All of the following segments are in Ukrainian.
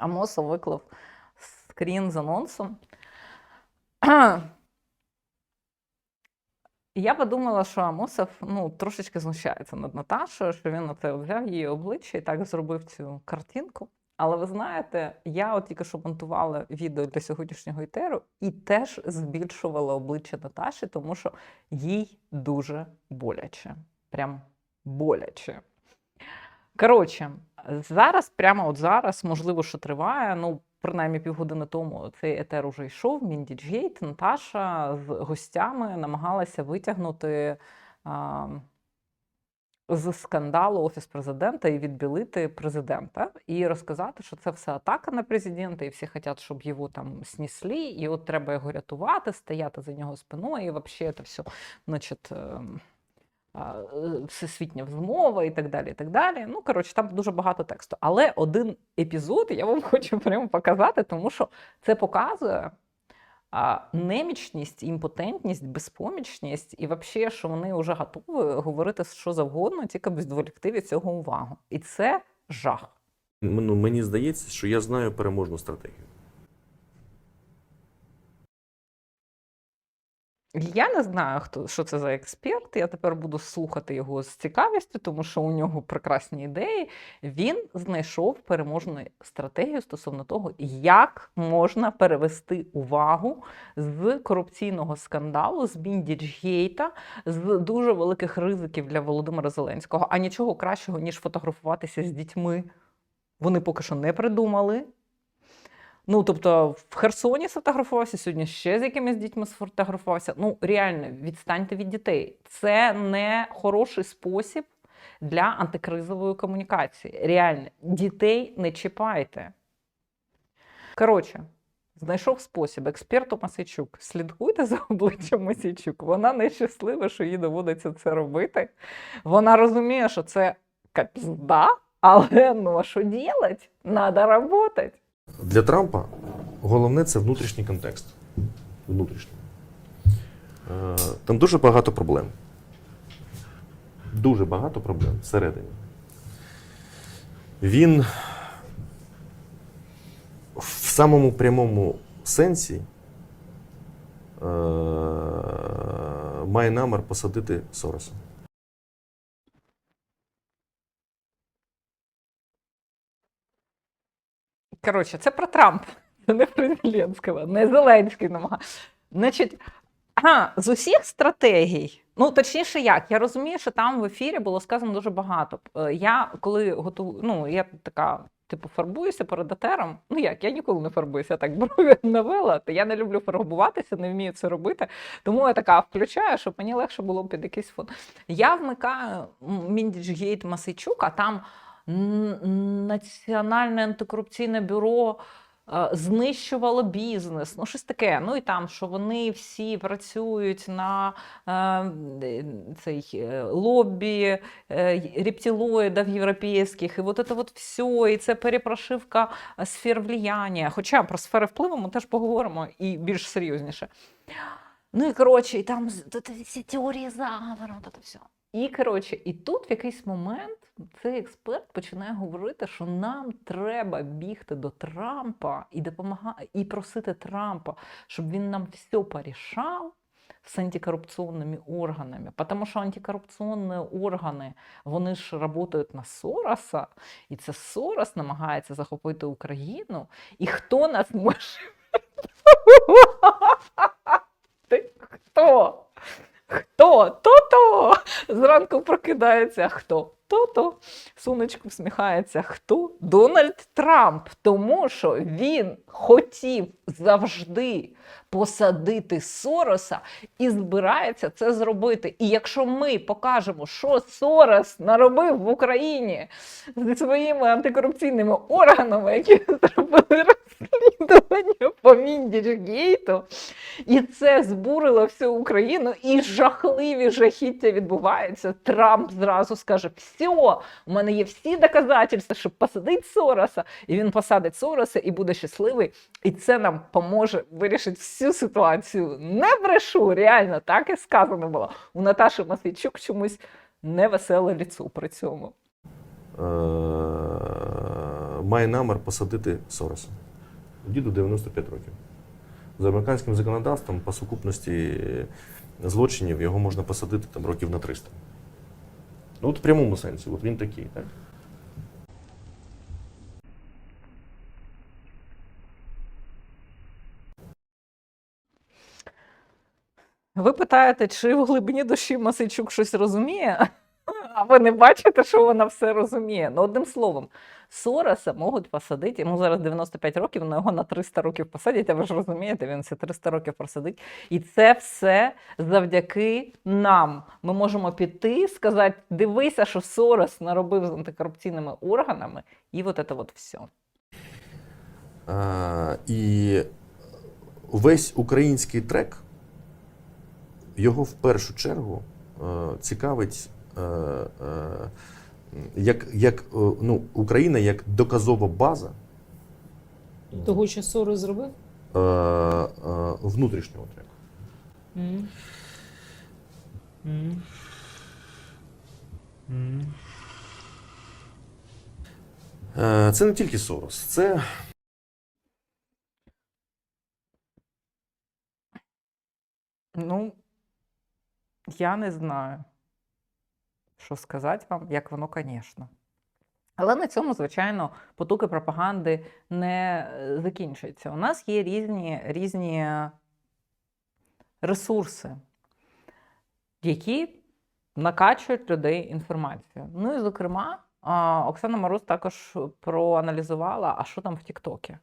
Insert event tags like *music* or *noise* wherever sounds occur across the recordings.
Амосов виклав скрін з анонсом. *clears throat* Я подумала, що Амосов ну, трошечки знущається над Наташою, що він на це взяв її обличчя і так зробив цю картинку. Але ви знаєте, я от тільки що монтувала відео для сьогоднішнього етеру і теж збільшувала обличчя Наташі, тому що їй дуже боляче. Прям боляче. Коротше, зараз, прямо от зараз, можливо, що триває, ну, принаймні півгодини тому цей етер уже йшов, Міндіджгейт, Наташа з гостями намагалася витягнути а, з скандалу офіс президента і відбілити президента, і розказати, що це все атака на президента, і всі хочуть, щоб його там снесли, і от треба його рятувати, стояти за нього спиною, і взагалі це все, значить. Е, всесвітня змова і так далі. і так далі. Ну, коротше, там дуже багато тексту. Але один епізод я вам *laughs* хочу прямо показати, тому що це показує немічність, імпотентність, безпомічність, і взагалі, що вони вже готові говорити що завгодно, тільки без відволікти від цього увагу. І це жах. Ну, мені здається, що я знаю переможну стратегію. Я не знаю, хто що це за експерт. Я тепер буду слухати його з цікавістю, тому що у нього прекрасні ідеї. Він знайшов переможну стратегію стосовно того, як можна перевести увагу з корупційного скандалу, з Біндіджгейта, з дуже великих ризиків для Володимира Зеленського. А нічого кращого, ніж фотографуватися з дітьми. Вони поки що не придумали. Ну, тобто, в Херсоні сфотографувався, сьогодні ще з якимись дітьми сфотографувався. Ну, реально, відстаньте від дітей. Це не хороший спосіб для антикризової комунікації. Реально, дітей не чіпайте. Коротше, знайшов спосіб. Експерту Масичук. Слідкуйте за обличчям Масичук. Вона нещаслива, що їй доводиться це робити. Вона розуміє, що це капізда, але ну а що робити? Надо працювати. Для Трампа головне це внутрішній контекст. Внутрішній. Е, Там дуже багато проблем. Дуже багато проблем всередині. Він в самому прямому сенсі е, має намір посадити Сороса. Коротше, це про Трампа, *laughs* це не про Зеленського, не Зеленський намагає. Значить, а, з усіх стратегій, ну точніше, як, я розумію, що там в ефірі було сказано дуже багато. Е, Я коли готую, ну я така. Типу, фарбуюся перед етером. Ну як, я ніколи не фарбуюся, так брові *laughs* навела, то я не люблю фарбуватися, не вмію це робити. Тому я така включаю, щоб мені легше було під якийсь фон. Я вмикаю Міндіджгейт Масичук, а там Національне антикорупційне бюро знищувало бізнес. Ну, щось таке. Ну і там, що вони всі працюють на е, цей е, лобі е, рептилоїдів європейських, і от це от все, і це перепрошивка е, сфер влияння. Хоча про сфери впливу ми теж поговоримо і більш серйозніше. Ну і коротше, і там всі теорії заговору, от це все. І коротше, і тут в якийсь момент цей експерт починає говорити, що нам треба бігти до Трампа і допомагати, і просити Трампа, щоб він нам все порішав з антикорупційними органами. Тому що антикорупційні органи, вони ж працюють на Сороса, і це Сорос намагається захопити Україну. І хто нас може? *laughs* Ти хто? Хто? То-то! Зранку прокидається хто? То-то. Сонечко всміхається. Хто? Дональд Трамп. Тому що він хотів завжди посадити Сороса і збирається це зробити. І якщо ми покажемо, що Сорос наробив в Україні зі своїми антикорупційними органами, які зробили розслідування по Міндіджгейту, і це збурило всю Україну, і жахливі жахіття відбуваються. Трамп зразу скаже: все, у мене є всі доказательства, щоб посадити Сороса. І він посадить Сороса і буде щасливий. І це нам поможе вирішити всю ситуацію. Не брешу, реально, так і сказано було. У Наташі Масійчук чомусь невеселе ліцо при цьому. Е, має намір посадити Сороса. Діду 95 років. За американським законодавством по сукупності злочинів його можна посадити там, років на 300. Ну, от в прямому сенсі, от він такий, так? Ви питаєте, чи в глибині душі Масичук щось розуміє? А ви не бачите, що вона все розуміє. Ну, одним словом, Сороса можуть посадити, йому зараз 95 років, але його на 300 років посадять, а ви ж розумієте, він все 300 років просидить. І це все завдяки нам. Ми можемо піти, сказати, дивися, що Сорос наробив з антикорупційними органами, і от це от все. А, і весь український трек його в першу чергу е, цікавить як, як е, ну, Україна як доказова база Того, що Сорос зробив? е, е, внутрішнього треку. Е, Це не тільки Сорос, це Ну, я не знаю, що сказати вам, як воно, звісно. Але на цьому, звичайно, потуки пропаганди не е, закінчуються. У нас є різні, різні ресурси, які накачують людей інформацією. Ну і, зокрема, Оксана Мороз також проаналізувала, а що там в Тіктокі.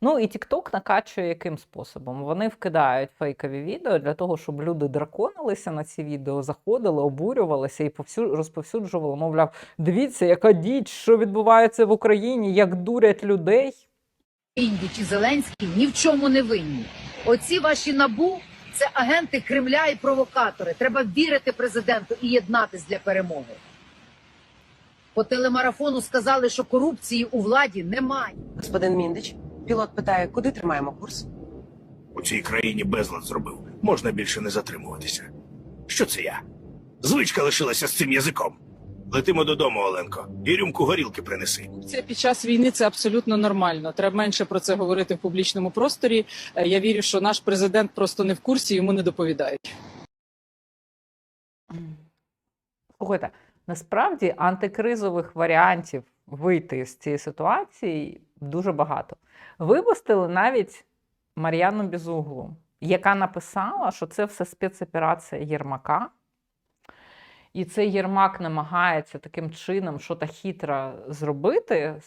Ну і TikTok накачує яким способом? Вони вкидають фейкові відео для того, щоб люди драконилися на ці відео, заходили, обурювалися і повсю... розповсюджували, мовляв, дивіться, яка діч, що відбувається в Україні, як дурять людей. Інді чи Зеленський ні в чому не винні. Оці ваші набу це агенти Кремля і провокатори. Треба вірити президенту і єднатись для перемоги. По телемарафону сказали, що корупції у владі немає. Господин Міндич, пілот питає, куди тримаємо курс? У цій країні безлад зробив. Можна більше не затримуватися. Що це я? Звичка лишилася з цим язиком. Летимо додому, Оленко, і рюмку горілки принеси. Це під час війни це абсолютно нормально. Треба менше про це говорити в публічному просторі. Е, Я вірю, що наш президент просто не в курсі, йому не доповідають. Слухайте, насправді антикризових варіантів вийти з цієї ситуації дуже багато. Випустили навіть Мар'яну Бізуглу, яка написала, що це все спецоперація Єрмака. І цей Єрмак намагається таким чином щось хитро зробити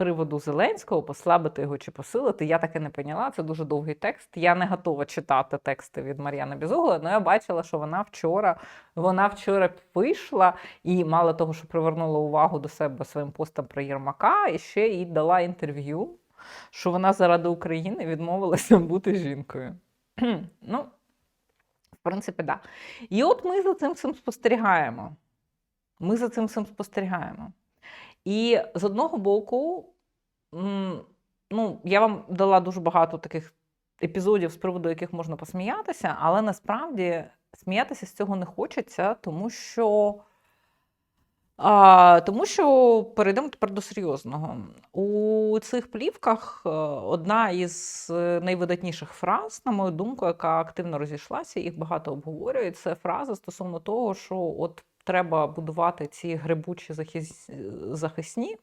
приводу Зеленського, послабити його чи посилити. Я таки не поняла. Це дуже довгий текст. Я не готова читати тексти від Мар'яни Безугли, але я бачила, що вона вчора, вона вчора вийшла і мало того, що привернула увагу до себе своїм постом про Єрмака, і ще й дала інтерв'ю, що вона заради України відмовилася бути жінкою. *clears throat* ну, в принципі, так. Да. І от ми за цим всім спостерігаємо. Ми за цим всім спостерігаємо. І з одного боку, ну, я вам дала дуже багато таких епізодів, з приводу яких можна посміятися, але насправді сміятися з цього не хочеться, тому що. А, тому що перейдемо тепер до серйозного. У цих плівках е, одна із е, найвидатніших фраз, на мою думку, яка активно розійшлася, їх багато обговорюють. Це фраза стосовно того, що от треба будувати ці грибучі захис... захисні,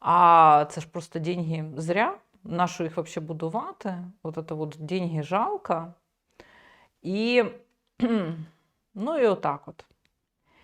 а це ж просто деньги зря. Нащо їх взагалі будувати? От це от деньги жалко. І, *clears throat* ну і отак от.